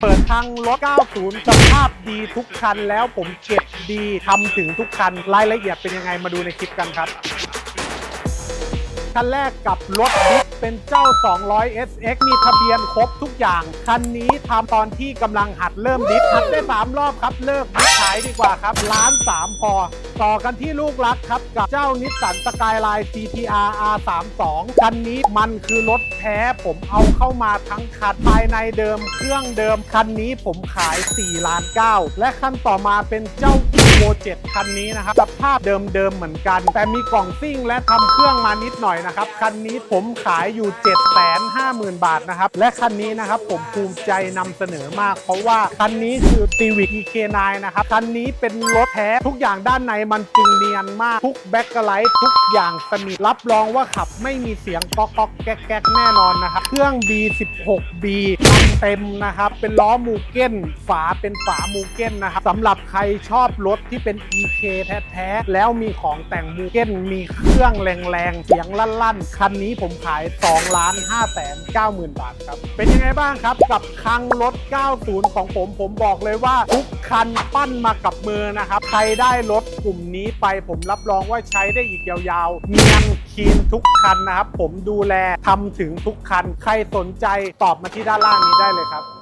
เปิดทางรถ 90 สภาพดีทุกคันแล้วผมเก็บดีทำถึงทุกคัน รายละเอียดเป็นยังไงมาดูในคลิปกันครับ คันแรกกับรถบิ๊กเป็นเจ้า 200 SX มีทะเบียนครบทุกอย่าง คันนี้ทำตอนที่กำลังหัดเริ่มดิฟหัดได้ 3 รอบครับ เลิกดิฟขายดีกว่าครับล้าน3พอ ต่อกันที่ลูกรักครับ กับเจ้านิสสันสกายไลน์ GTR R32 คันนี้มันคือรถแท้ผมเอาเข้ามาทั้งคันภายในเดิมเครื่องเดิม คันนี้ผมขาย4ล้าน9และคันต่อมาเป็นเจ้า Evo 7คันนี้นะครับสภาพเดิมๆเหมือนกัน แต่มีกล่องซิ่งและทำเครื่องมานิดหน่อยนะครับ คันนี้ผมขายอยู่ 750,000 บาทนะครับ และคันนี้นะครับผมภูมิใจนำเสนอมาก เพราะว่าคันนี้คือ Civic EK9 นะครับ คันนี้เป็นรถแท้ทุกอย่างด้านในมันจึงเนียนมากทุกแบ็คไลท์ทุกอย่างสนิทรับรองว่าขับไม่มีเสียงก๊อกก๊อกแก๊กแก๊กแน่นอนนะครับ เครื่อง B16B เต็มนะครับ เป็นล้อมูเก้น ฝาเป็นฝามูเก้นนะครับสำหรับใครชอบรถที่เป็น EK แท้ๆ แล้วมีของแต่งมูเก้น มีเครื่องแรงๆ เสียงลั่นๆ คันนี้ผมขาย2ล้าน5แสน9หมื่นบาทครับ เป็นยังไงบ้างครับ กับคลังรถ 90 ของผมผมบอกเลยว่าทุก คันปั้นมากับมือนะครับ ใครได้รถกลุ่มนี้ไปผมรับรองว่าใช้ได้อีกยาวๆเนียนคีนทุกคันนะครับ ผมดูแลทำถึงทุกคัน ใครสนใจตอบมาที่ด้านล่างนี้ได้เลยครับ